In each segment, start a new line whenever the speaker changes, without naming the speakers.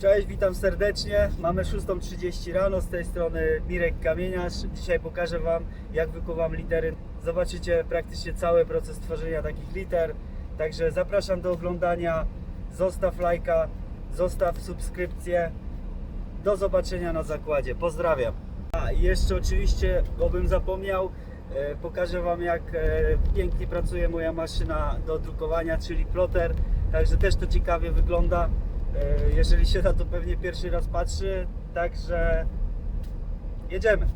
Cześć, witam serdecznie. Mamy 6.30 rano, z tej strony Mirek Kamieniarz. Dzisiaj pokażę Wam, jak wykuwam litery. Zobaczycie praktycznie cały proces tworzenia takich liter. Także zapraszam do oglądania. Zostaw lajka, zostaw subskrypcję. Do zobaczenia na zakładzie. Pozdrawiam. A i jeszcze oczywiście, bo bym zapomniał, e, pokażę Wam jak e, pięknie pracuje moja maszyna do drukowania, czyli ploter. Także też to ciekawie wygląda. E, Jeżeli się na to pewnie pierwszy raz patrzy, także jedziemy.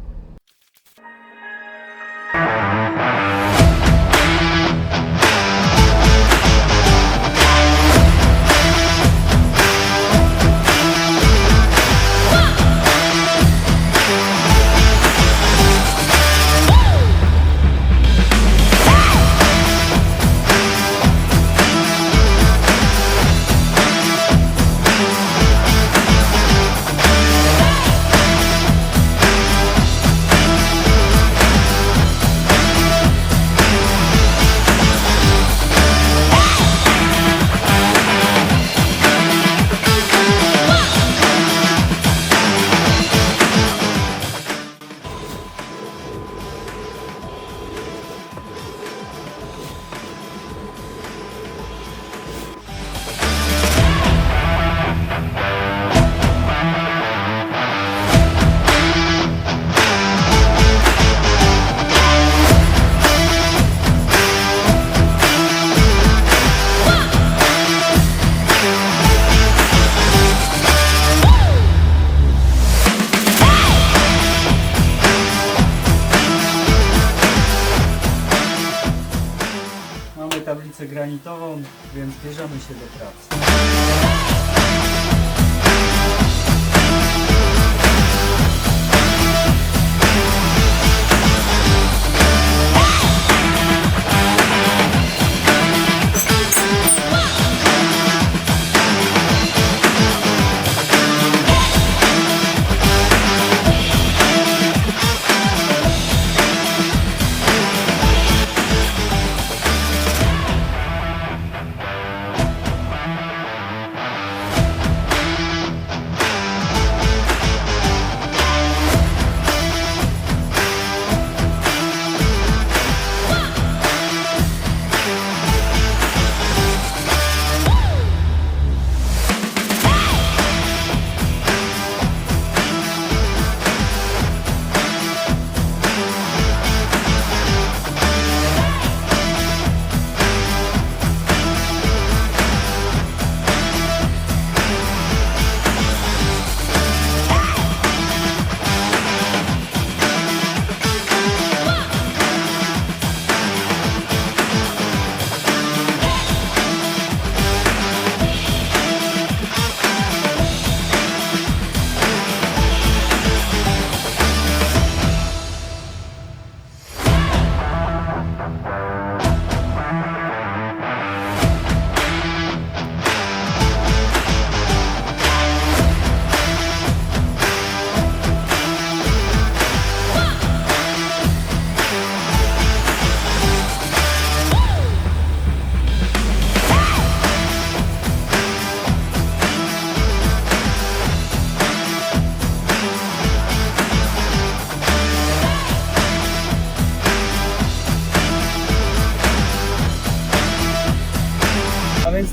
Granitową, więc bierzemy się do pracy.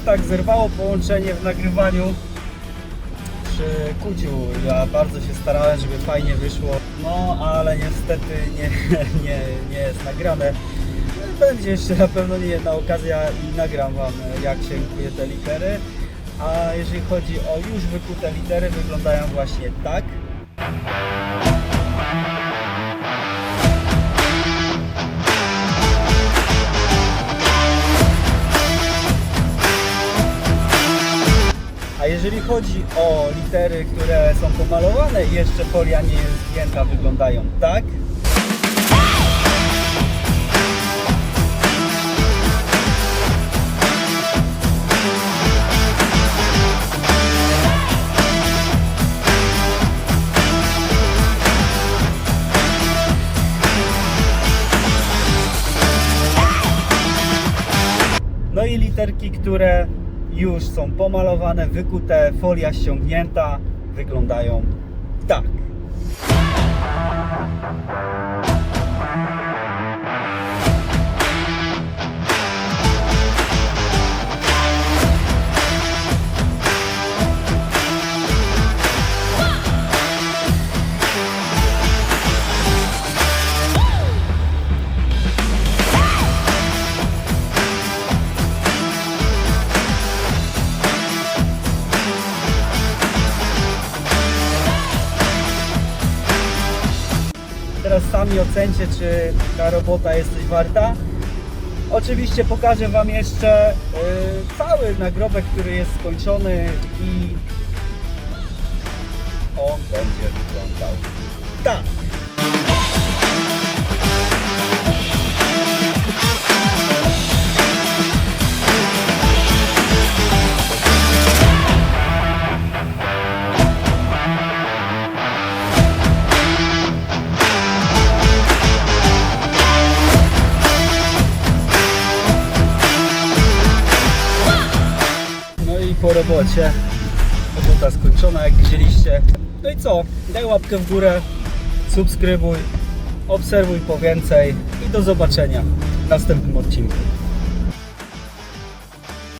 Tak, zerwało połączenie w nagrywaniu przy kuciu. Ja bardzo się starałem, żeby fajnie wyszło. No, ale niestety nie, nie, nie jest nagrane. Będzie jeszcze na pewno nie jedna okazja i nagram Wam jak się kuje te litery. A jeżeli chodzi o już wykute litery, wyglądają właśnie tak. Jeżeli chodzi o litery, które są pomalowane i jeszcze folia nie jest zdjęta, wyglądają tak. No i literki, które już są pomalowane, wykute, folia ściągnięta, wyglądają tak. Sami ocencie, czy ta robota jest coś warta. Oczywiście pokażę Wam jeszcze y, cały nagrobek, który jest skończony i on będzie wyglądał tak. Robocie. Robota skończona, jak widzieliście. No i co? Daj łapkę w górę, subskrybuj, obserwuj po więcej i do zobaczenia w następnym odcinku.